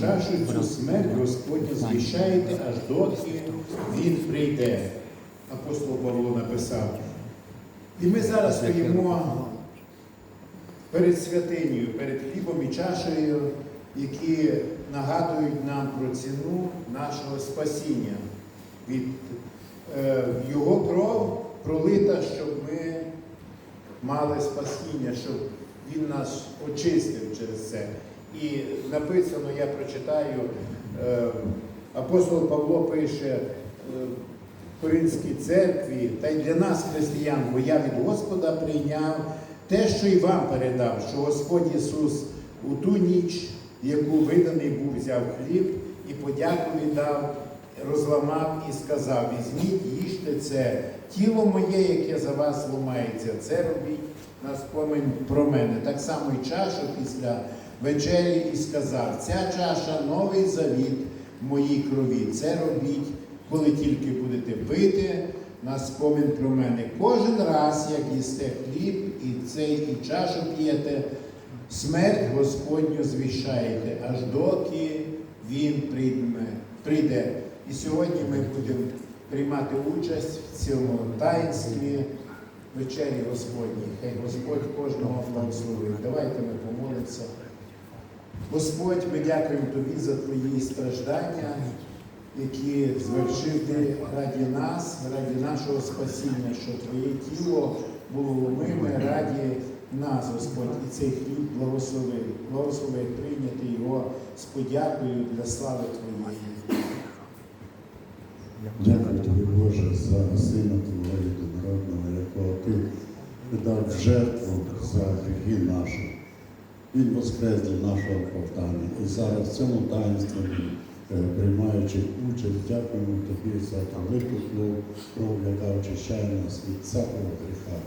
Чашу цю смерть Господня звіщаєте аж доки Він прийде. Апостол Павло написав. І ми зараз стоїмо перед святинею, перед хлібом і чашею, які нагадують нам про ціну нашого спасіння. Від е, Його кров пролита, щоб ми мали спасіння, щоб Він нас очистив через це. І написано, я прочитаю, е, апостол Павло пише е, в Коринській церкві, та й для нас, християн, бо я від Господа прийняв те, що і вам передав, що Господь Ісус у ту ніч, яку виданий був, взяв хліб і подяку віддав, розламав і сказав: візьміть, їжте це, тіло моє, яке за вас ломається, це робіть на спомень про мене. Так само і чашу після вечері і сказав, ця чаша новий завіт в моїй крові. Це робіть, коли тільки будете пити на спомин про мене. Кожен раз, як їсте хліб і цей і чашу п'єте, смерть Господню звіщаєте, аж доки Він прийме, прийде. І сьогодні ми будемо приймати участь в цьому таїнстві вечері Господній. Хай Господь кожного благословить. Давайте ми помолимося. Господь, ми дякуємо Тобі за Твої страждання, які звершив Ти раді нас, раді нашого спасіння, що Твоє тіло було ломиме раді нас, Господь, і цей хліб благослови. Благослови прийняти його з подякою для слави Твоєї. Дякую тобі, Боже, за сина Твого єдинородного, якого ти дав жертву за гріхи наші. Він воскрес для нашого оправдання. І зараз в цьому таїнстві, е, приймаючи участь, дякуємо тобі за велику кров, кров, яка очищає нас від всякого гріха.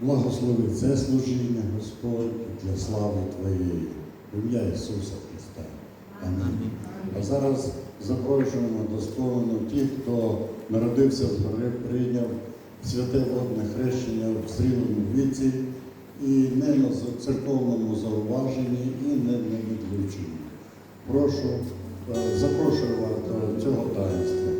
Благослови це служіння, Господь, для слави Твоєї, в ім'я Ісуса Христа. Амінь. А зараз запрошуємо до сповнену ті, хто народився згори, прийняв святе водне хрещення в зрілому віці і не на церковному зауваженні, і не на відлученні. Прошу, е, запрошую вас до цього таїнства.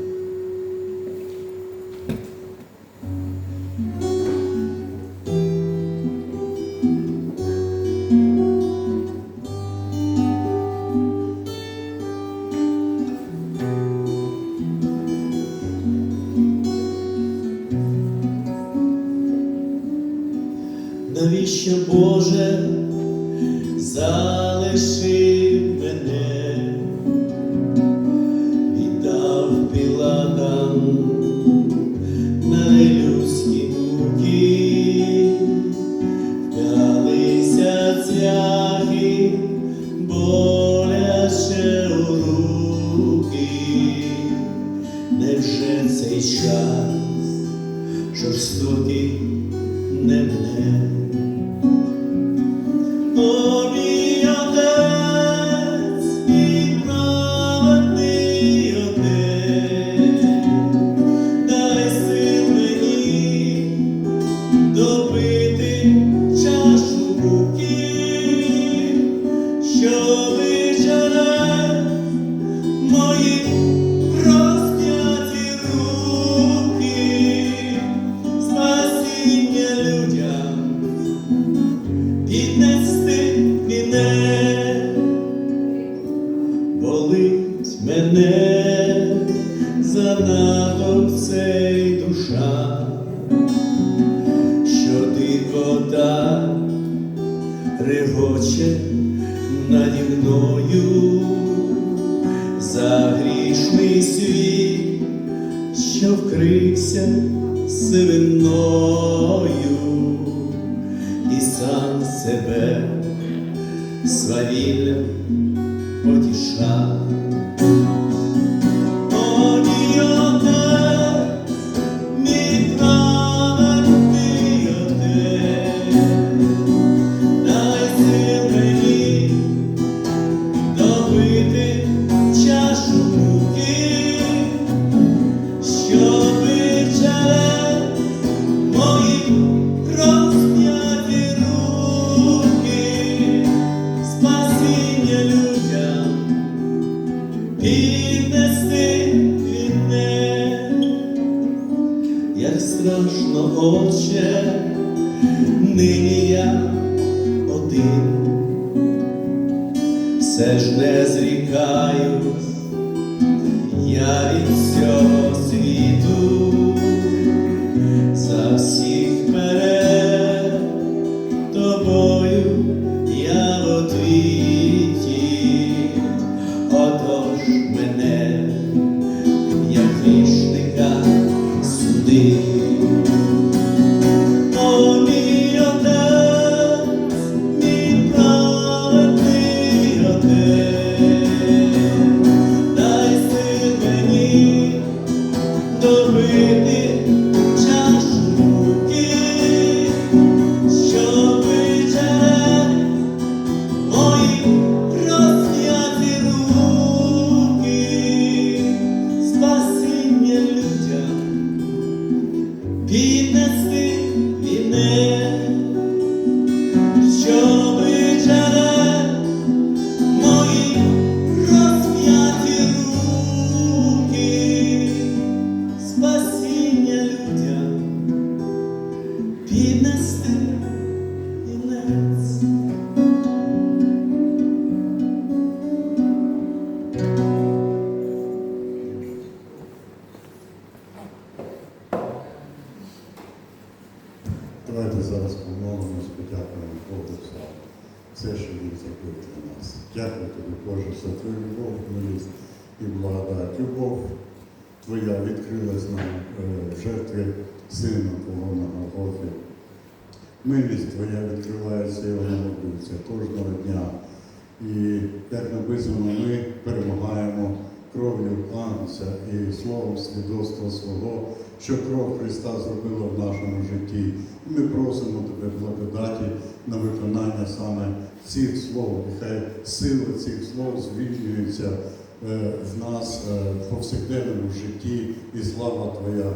Сам себе свавіллям потішав. Я від кров'ю Агнця і словом свідоцтва свого, що кров Христа зробила в нашому житті. Ми просимо тебе благодаті на виконання саме цих слов. Нехай сила цих слов звільнюється е, в нас е, в повсякденному житті, і слава Твоя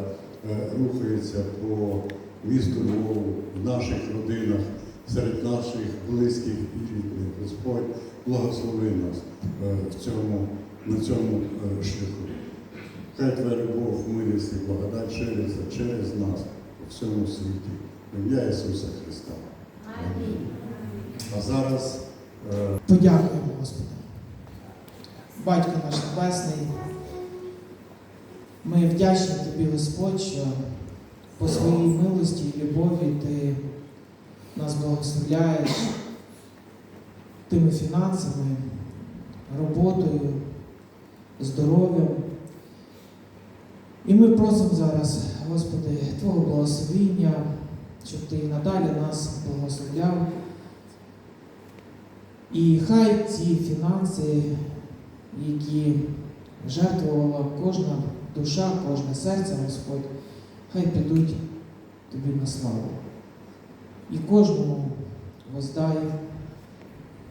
е, рухається по місту Львову, в наших родинах, серед наших близьких і рідних. Господь благослови нас в цьому, на цьому е, шляху. Хай Твоя любов, милість і благодать шириться через нас у всьому світі. Ім'я Ісуса Христа. Амінь. А зараз е, Подякуємо, Господи. Батько наш Небесний, ми вдячні Тобі, Господь, що по своїй милості і любові Ти нас благословляєш тими фінансами, роботою, здоров'ям. І ми просимо зараз, Господи, Твого благословіння, щоб Ти надалі нас благословляв. І хай ці фінанси, які жертвувала кожна душа, кожне серце, Господь, хай підуть тобі на славу. І кожному воздай,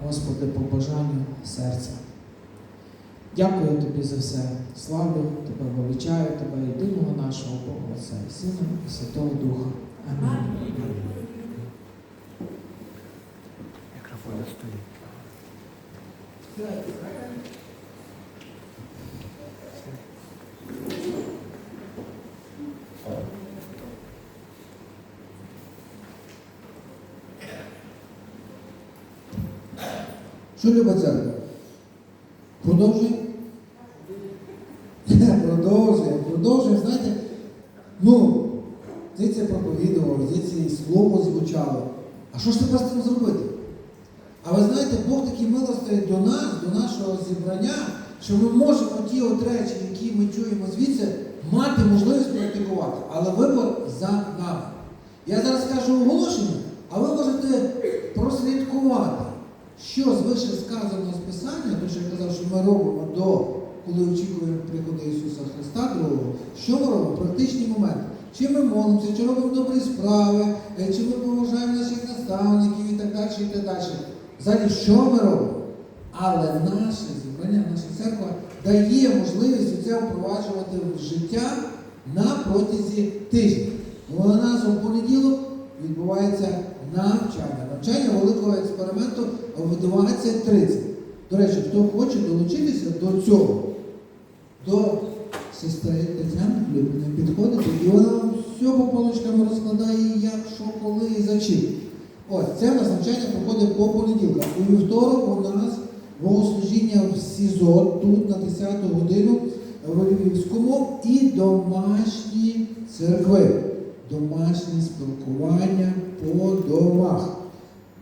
Господи, по бажанню серця. Дякую тобі за все. Славлю тебе, величаю тебе, єдиного нашого Бога, Отця і Сина і Святого Духа. Амінь. Що любить церква? Продовжує? Продовжує, продовжує, знаєте, ну, ти це проповідував, ти це і слово звучало. А що ж тепер з цим зробити? А ви знаєте, Бог такий милостивий до нас, до нашого зібрання, що ми можемо ті от речі, які ми чуємо звідси, мати можливість практикувати. Але вибор за нами. Я зараз скажу оголошення, а ви можете прослідкувати, що звише сказано з Писання, тому що я казав, що ми робимо до, коли очікуємо приходу Ісуса Христа другого, що ми робимо? Практичні моменти. Чи ми молимося, чи робимо добрі справи, е, чи ми поважаємо наставників і так далі, і так далі. Взагалі, що ми робимо? Але наше зібрання, наша церква дає можливість це впроваджувати в життя на протязі тижня. У нас у понеділок відбувається навчання. Навчання великого експерименту в 20.30. До речі, хто хоче долучитися до цього, до сестри Тетяни Любної підходите, і вона вам все по полочкам розкладає, як, що, коли і за чим. Ось, це у проходить по понеділках. У вівторок у нас богослужіння в СІЗО, тут на 10 годину в Львівському і домашні церкви, домашні спілкування по домах.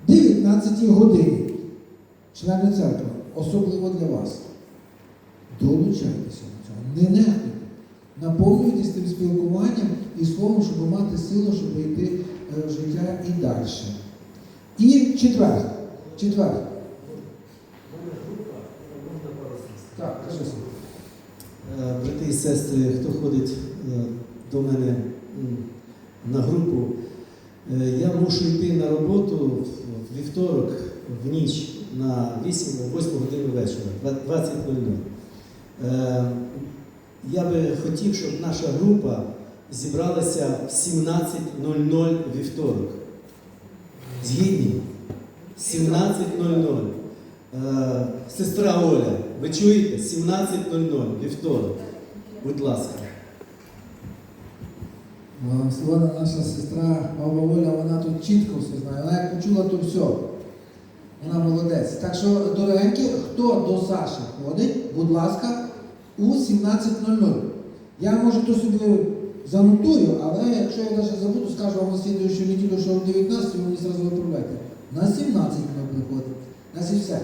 19 годині. Члени церкви, особливо для вас. Долучайтеся до цього, не нехтуйте. Наповнюйтесь тим спілкуванням і словом, щоб мати силу, щоб йти е, життя і далі. І четвер. Четвер. Так, кажи слово. Е, Брати і сестри, хто ходить е, до мене на групу, е, я мушу йти на роботу в вівторок в ніч на 8 8 годину вечора, 20.00. Е, Я би хотів, щоб наша група зібралася в 17.00 вівторок. Згідні? 17.00. Е, Сестра Оля, ви чуєте? 17.00 вівторок. Будь ласка. Благословена наша сестра Баба Оля, вона тут чітко все знає. Вона як почула, то все. Вона молодець. Так що, дорогенькі, хто до Саші ходить, будь ласка, у 17.00. Я може то собі занотую, але якщо я навіть забуду, скажу вам на слідуючу неділю, що в 19 ви мені зразу виправляєте. На 17 ми приходимо. Нас все.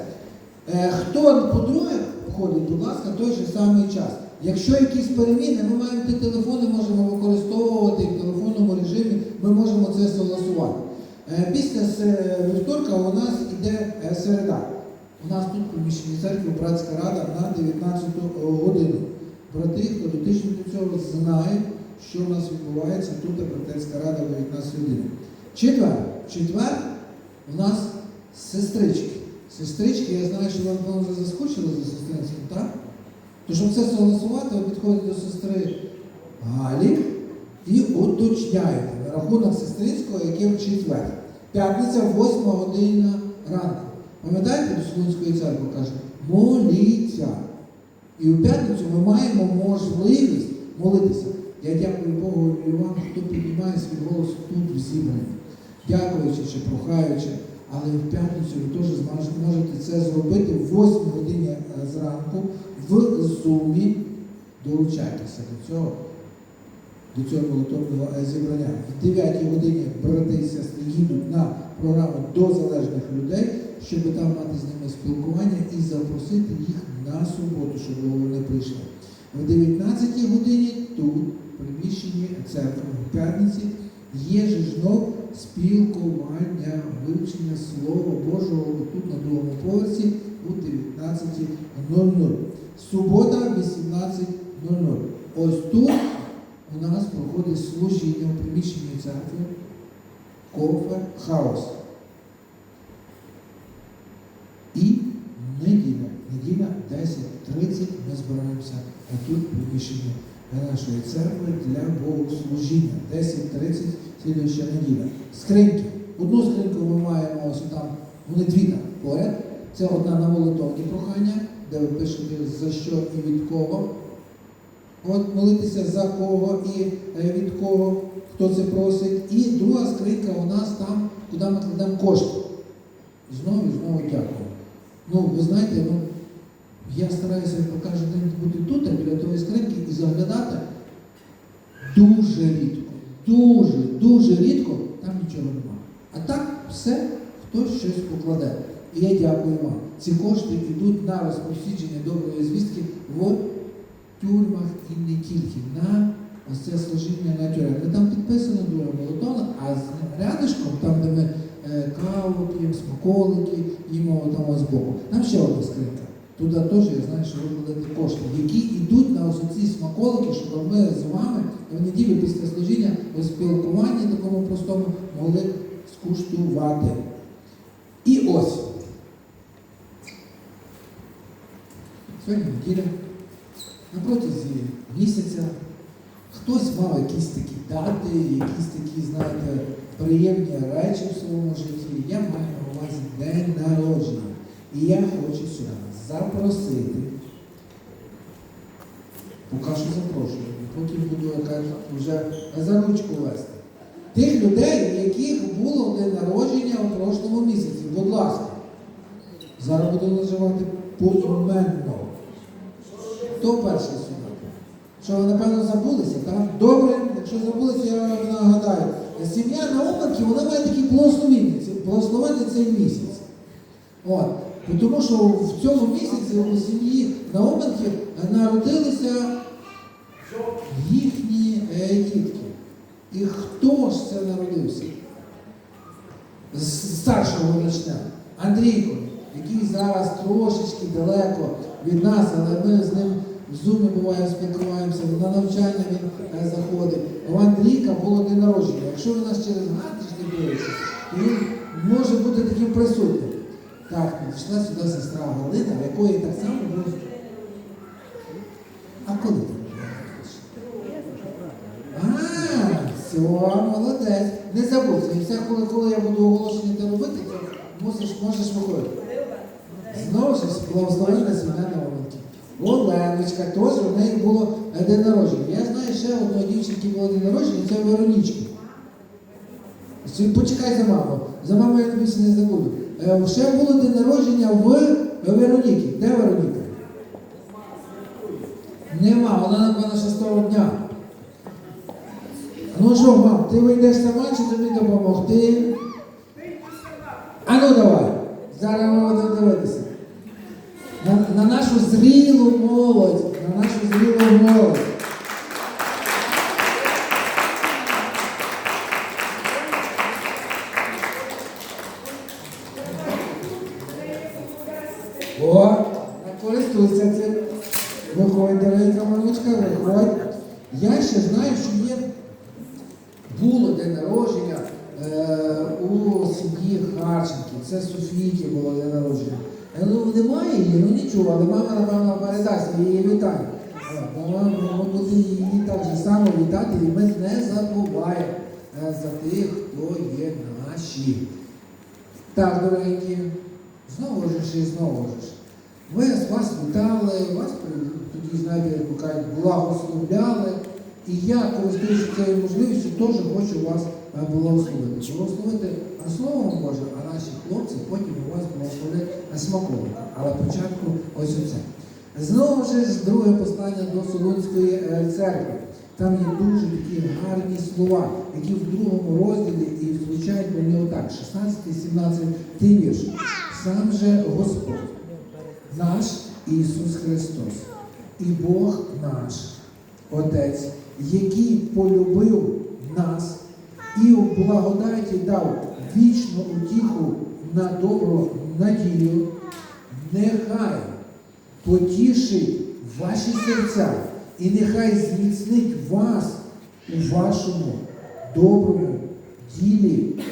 Е, хто по-друге ходить, будь ласка, той же самий час. Якщо якісь переміни, ми маємо ті телефони, можемо використовувати в телефонному режимі, ми можемо це согласувати. Е, Після вівторка у нас йде е, середа. У нас тут в церкви братська рада на 19 годину. Брати, хто дотичні до цього, знають, що у нас відбувається тут братерська рада в 19 годин. Четвер. Четвер у нас сестрички. Сестрички, я знаю, що вам вже заскучили за сестринським, так? То щоб це согласувати, ви підходите до сестри Галі і уточняєте на рахунок сестринського, яке в четвер. П'ятниця, 8 година ранку. Пам'ятаєте, до Солунської церкви каже, моліться. І в п'ятницю ми маємо можливість молитися. Я дякую Богу і вам, хто піднімає свій голос тут в зібранні, дякуючи чи прохаючи, але в п'ятницю ви теж можете це зробити в 8 годині е, зранку в Зумі. Долучайтеся до цього, до цього молитовного е, зібрання. В 9 годині брати і сестри їдуть на програму до залежних людей, щоб там мати з ними спілкування і запросити їх на суботу, щоб вони прийшли. В 19 годині тут, приміщенні церкви, в п'ятниці, є же знов спілкування, вивчення Слова Божого тут на другому поверсі у 19.00. Субота 18.00. Ось тут у нас проходить служіння в приміщенні церкви Кофе Хаус. І неділя, неділя 10.30 ми збираємося тут в приміщенні нашої церкви для богослужіння. 10.30 слідуюча неділя. Скриньки. Одну скриньку ми маємо ось там, вони дві там поряд. Це одна на молитовні прохання, де ви пишете за що і від кого. От молитися за кого і е, від кого, хто це просить. І друга скринька у нас там, куди ми кладемо кошти. Знову і знову дякую. Ну, ви знаєте, ну, я стараюся по кожен день бути тут, а біля і заглядати дуже рідко. Дуже, дуже рідко там нічого немає. А так все хтось щось покладе. І я дякую вам. Ці кошти йдуть на розповсюдження доброї звістки в тюрмах і не тільки на ось це служіння на тюрмах. Де Там підписано друга молотона, а з рядишком, там, де ми е, каву п'ємо, смаколики, їмо там ось боку. Там ще одна скринька. Туди теж я знаю, що ви кладете кошти, які йдуть на ось ці смаколики, щоб ми з вами в неділю після служіння у спілкуванні такому простому могли скуштувати. І ось. Сьогодні неділя. На протязі місяця хтось мав якісь такі дати, якісь такі, знаєте, приємні речі в своєму житті. Я маю на увазі день народження. І я хочу сюди запросити, поки що запрошую, потім буду вже за ручку вести. Тих людей, у яких було день народження у прошлому місяці. Будь ласка. Зараз буду називати поіменно. Хто перший сюди? Що ви, напевно, забулися, так? Добре, якщо забулися, я вам нагадаю. Сім'я Науменків, вона має такий благословенний, благословенний цей місяць. От. Тому що в цьому місяці у сім'ї Науменків народилися їхні е, дітки. І хто ж це народився? З старшого почнемо. Андрійко, який зараз трошечки далеко від нас, але ми з ним в зумі буває спілкуваємося, на навчання він е, заходить. У Андрійка було день народження. Якщо ви нас через тиждень дивитеся, то він може бути таким присутнім. Так, підійшла сюди сестра Галина, в якої так само було. А коли все, молодець. Не забудь, і все, коли, коли я буду оголошення те робити, то мусиш, можеш виходити. Знову ж благословенна сім'я Науменки. Оленочка, теж у неї було день народження. Я знаю ще одної дівчинки було день народження, це Веронічки. Чи- Почекай за маму. За маму я тобі не забуду. Ще було день народження в Вероніки. Де Вероніка? Нема, вона напевно шестого дня. Ну що, мам, ти вийдеш сама чи тобі допомогти? А ну давай. Зараз ми будемо дивитися. На, на нашу зрілу молодь. На нашу зрілу молодь. О, користуйся цим. Виходь, дорогенька мамочка, виходь. Я ще знаю, що є було день народження е, у сім'ї Харченків. Це Софійки було день народження. Е, Ну, немає її, ну нічого, але мама, напевно, передасть її вітання. Е, Мама, мама буде її так же само вітати, і ми не забуваємо е, за тих, хто є наші. Так, дорогенькі, знову ж і знову ж. Ми з вас вітали, вас при- тоді, знаєте, як ви кажуть, благословляли. І я, користуючись цією можливістю, теж хочу вас е, благословити. Благословити Словом Божим, а наші хлопці потім у вас благословлять на смаковика. Але спочатку ось оце. Знову ж друге послання до Солунської е, церкви. Там є дуже такі гарні слова, які в другому розділі і звучать вони отак, 16-17 вірш. Сам же Господь наш Ісус Христос і Бог наш, Отець, який полюбив нас і у благодаті дав вічну утіху на добру надію, нехай потішить ваші серця і нехай зміцнить вас у вашому доброму ділі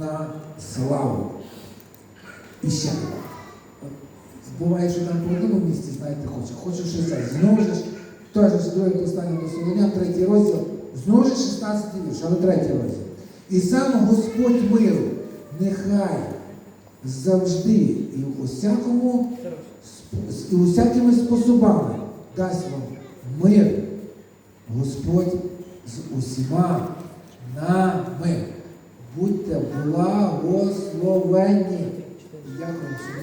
на славу. І ще. Буває, що там по одному місці, знаєте, хоче. Хочу ще це. Знову ж, теж друге послання до Солонян, третій розділ, знову ж 16 вірш, але третій розділ. І сам Господь миру, нехай завжди і в усякому і усякими способами дасть вам мир. Господь з усіма нами. Будьте благословенні. Дякую, що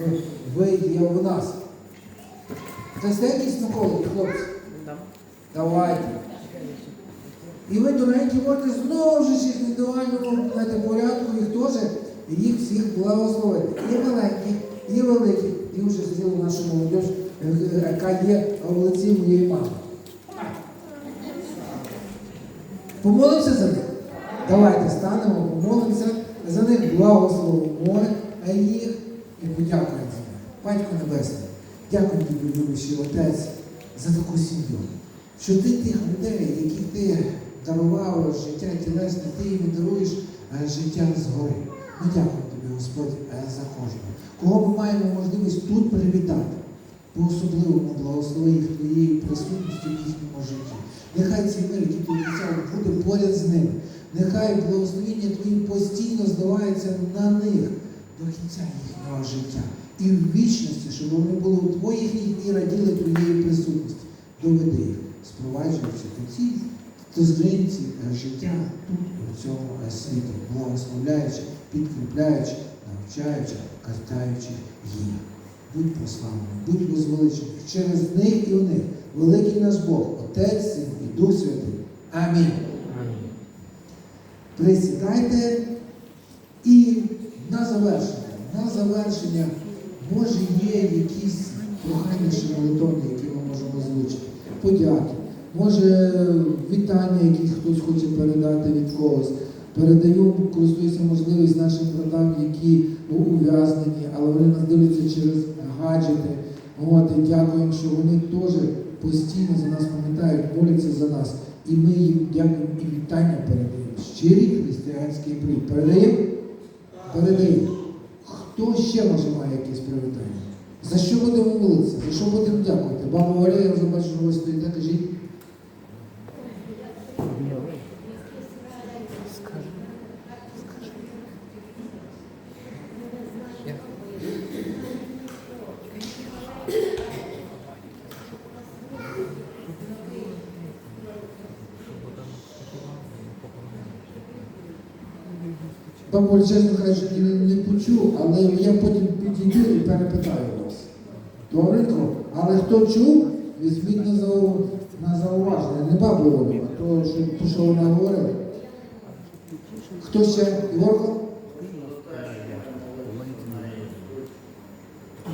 ви, є у нас. Це якісь смаколики, хлопці? Давайте. І ви, дорогі, можете знову ж в індивідуальному порядку їх теж, їх всіх благословити. І маленьких, і великих, і вже зрілу нашу молодь, яка є в лиці моєї мами. Помолимося за них? Давайте станемо, помолимося за них, благословимо їх і подякуємо. Батько Небесний, дякую тобі, любящий Отець, за таку сім'ю. Що ти тих людей, яких ти дарував життя тілесне, ти їм даруєш життя згори. Ми дякуємо тобі, Господь, е, за кожного. Кого ми маємо можливість тут привітати, по особливому благослови їх твоєю присутністю в їхньому житті. Нехай цей мир, який ти обіцяв, буде поряд з ними. Нехай благословення Твої постійно здавається на них до кінця їхнього життя. І в вічності, щоб вони були у Твоїх і раділи Твоєї присутності. Доведи їх, спроваджуючи по цій до е, життя тут, у цьому світі, благословляючи, підкріпляючи, навчаючи, картаючи їх. Будь прославлений, будь возвеличений через них і в них. Великий наш Бог, Отець, Син і Дух Святий. Амінь. Присідайте і на завершення, на завершення, може є якісь прохання ще молитовні, які ми можемо озвучити. Подяки. Може вітання, які хтось хоче передати від когось. Передаю, користуюся можливість нашим братам, які ув'язнені, але вони нас дивляться через гаджети. От, і дякуємо, що вони теж постійно за нас пам'ятають, моляться за нас. І ми їм дякуємо і вітання передаємо. Щирий християнський привіт. Передаємо? Передаємо. Хто ще може має якісь привітання? За що будемо молитися? За що будемо дякувати? Баба Оля, я вже бачу, що ви стоїте, кажіть. Бабуль, чесно кажучи, не, не почув, але я потім підійду і перепитаю вас. Добренько? Але хто чув, візьміть на, зау... на зауваження. Не бабу Олю, а то, що, що вона говорила. Хто ще? Ігорко?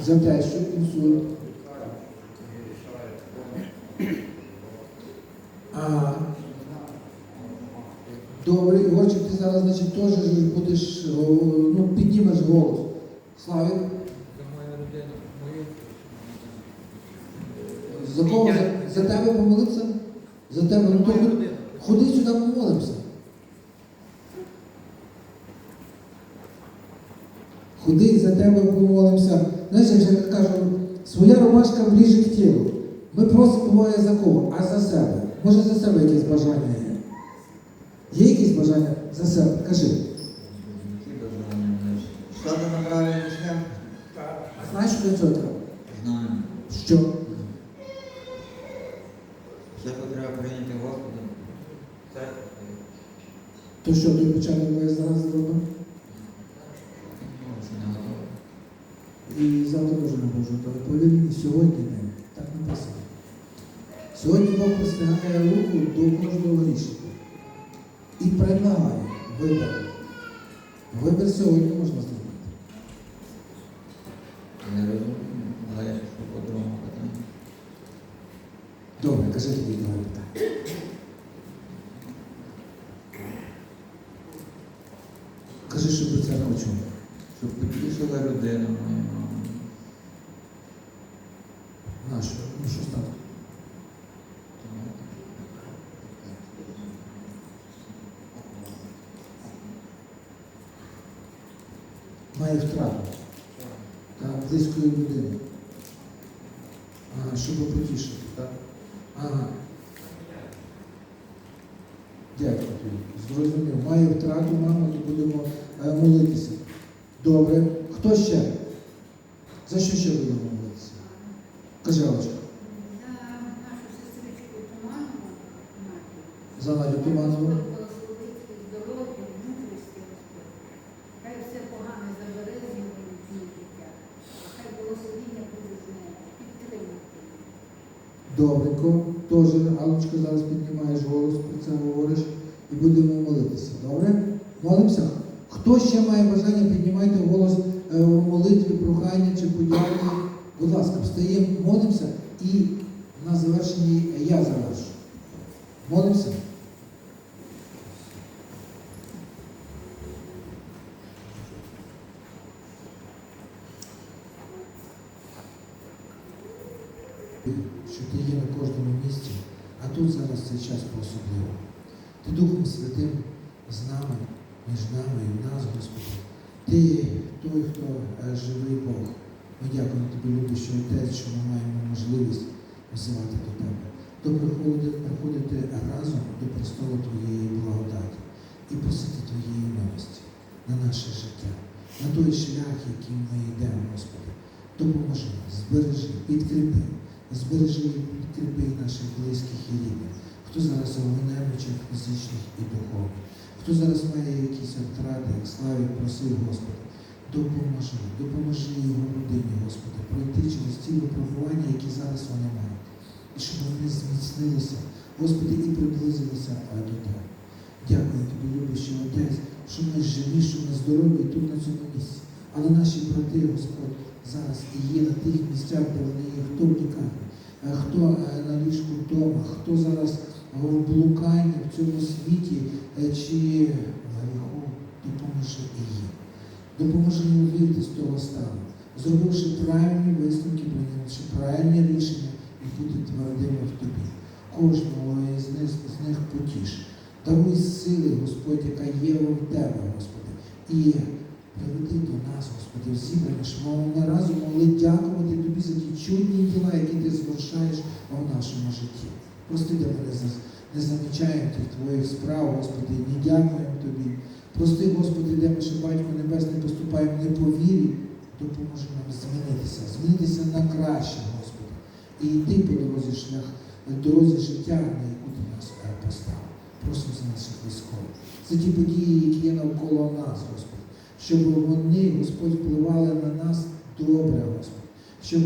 За те, що інсульт. А, Добре, Ігорчик, ти зараз, значить, теж будеш, ну, піднімеш голос. Славік, за кого? За, за тебе помолився? За тебе? Ну, ходи- ходи сюди, помолимося. Ходи, за тебе помолимося. Знаєш, як же кажу, своя ромашка ближче к тілу. Ми просимо буває за кого, а за себе. Може за себе якесь бажання бажання за себе? Кажи. Що ти на правильний? А знаєш, що для цього треба? Знаю. Що? Все треба прийняти Господом. Це То що той початок ми зараз готово. І завтра теж не можу, але повір мені, сьогодні не. Так написано. Сьогодні Бог простягає руку до кожного і предлагає вибір. Вибір сьогодні можна зробити. Я розумію, але я що по другому питанню. Добре, кажи тоді друге питання. Кажи, що до церкви чув. Щоб потішила людина моя мама. Нашу, ну що стало? Має втрату. Так, близької людини. Ага, щоб потішити, так? Ага. Дякую тобі. Зрозумів. Має втрату, мама, то будемо е, молитися. Добре. Хто ще? За що ще будемо молитися? Кажи, Алочка. За Надю Туманову. Добренько. Теж, Алочка, зараз піднімаєш голос, про це говориш і будемо молитися. Добре? Молимося? Хто ще має бажання, піднімайте голос е, в молитві, прохання чи подяки. Будь ласка, встаємо, молимося і на завершенні я завершу. Молимося. що ти є на кожному місці, а тут зараз цей час по-особливо. Ти Духом Святим з нами, між нами і в нас, Господи. Ти той, хто е, живий Бог. Ми дякуємо тобі, любий, що Отець, що ми маємо можливість взивати до тебе. То приходити, разом до престолу Твоєї благодаті і просити Твоєї милості на наше життя, на той шлях, яким ми йдемо, Господи. Допоможи збережи, підкріпи, збережи і підкріпи наших близьких і рідних. Хто зараз у фізичних і духовних, хто зараз має якісь втрати, як славі просив, Господи, допоможи, допоможи його родині, Господи, пройти через ті випробування, які зараз вони мають. І щоб вони зміцнилися, Господи, і приблизилися до Тебе. Дякую тобі, любящий Отець, що ми живі, що ми здорові тут на цьому місці. Але наші брати, Господь, зараз і є на тих місцях, де вони є, хто в лікарні, е, хто е, на ліжку вдома, хто зараз в блуканні в цьому світі е, чи гріху, і їм. Допоможи їм вийти з того стану, зробивши правильні висновки, прийнявши правильні рішення і бути твердими в тобі. Кожного із них, з них потіш. Даруй сили, Господь, яка є в тебе, Господи. І приведи до нас, Господи, в зібрання, щоб ми разом могли дякувати Тобі за ті чудні діла, які ти звершаєш в нашому житті. Прости, де ми не за- не замічаємо тих Твоїх справ, Господи, не дякуємо Тобі. Прости, Господи, де ми ще Батько Небесний поступаємо не по вірі, допоможи нам змінитися, змінитися на краще, Господи, і йти по дорозі шлях, дорозі життя, на яку ти нас поставив. Просимо за наших військових, за ті події, які є навколо нас, Господи, щоб вони, Господь, впливали на нас добре, Господи. Щоб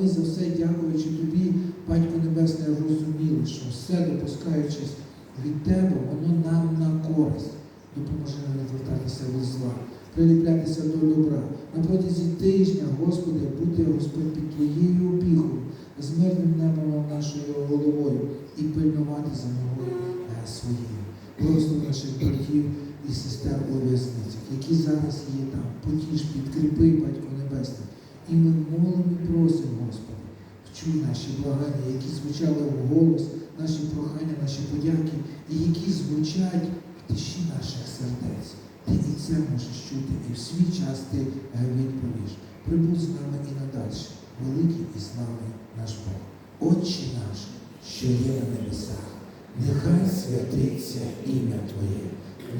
ми за все, дякуючи Тобі, Батько Небесний, розуміли, що все допускаючись від Тебе, воно нам на користь. Допоможи нам не звертатися від зла, приліплятися до добра. На протязі тижня, Господи, бути Господь під Твоєю опікою, з мирним небом нашою головою і пильнувати за ногою е, своєю. Благослови наших братів і сестер у в'язницях, які зараз є там. Потіш, підкріпи, Батько Небесний. І ми молимо і просимо, Господи, вчуй наші благання, які звучали в голос, наші прохання, наші подяки, і які звучать в тиші наших сердець. Ти і це можеш чути, і в свій час ти відповіш. Прибудь з нами і надальше, великий і славний наш Бог. Отче наш, що є на небесах, нехай святиться ім'я Твоє,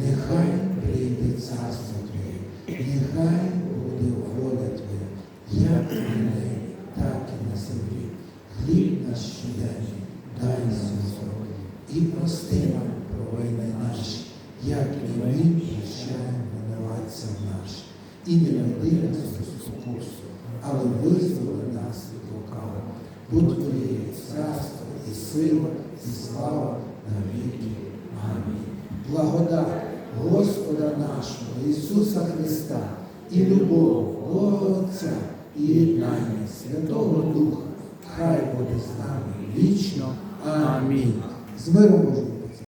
нехай прийде царство Твоє, нехай буде воля Твоя, як на небі, так і на землі. Хліб наш щоденний дай нам сьогодні, і прости нам провини наші, як і ми прощаємо винуватцям нашим. І не веди нас у спокусу, але визволи нас від лукавого. Бо Твоє царство і сила, і слава на віки. Амінь. Благодать Господа нашого Ісуса Христа і любов Бога Отця єднання Святого Духа хай буде з нами вічно. Амінь. З миром Божим.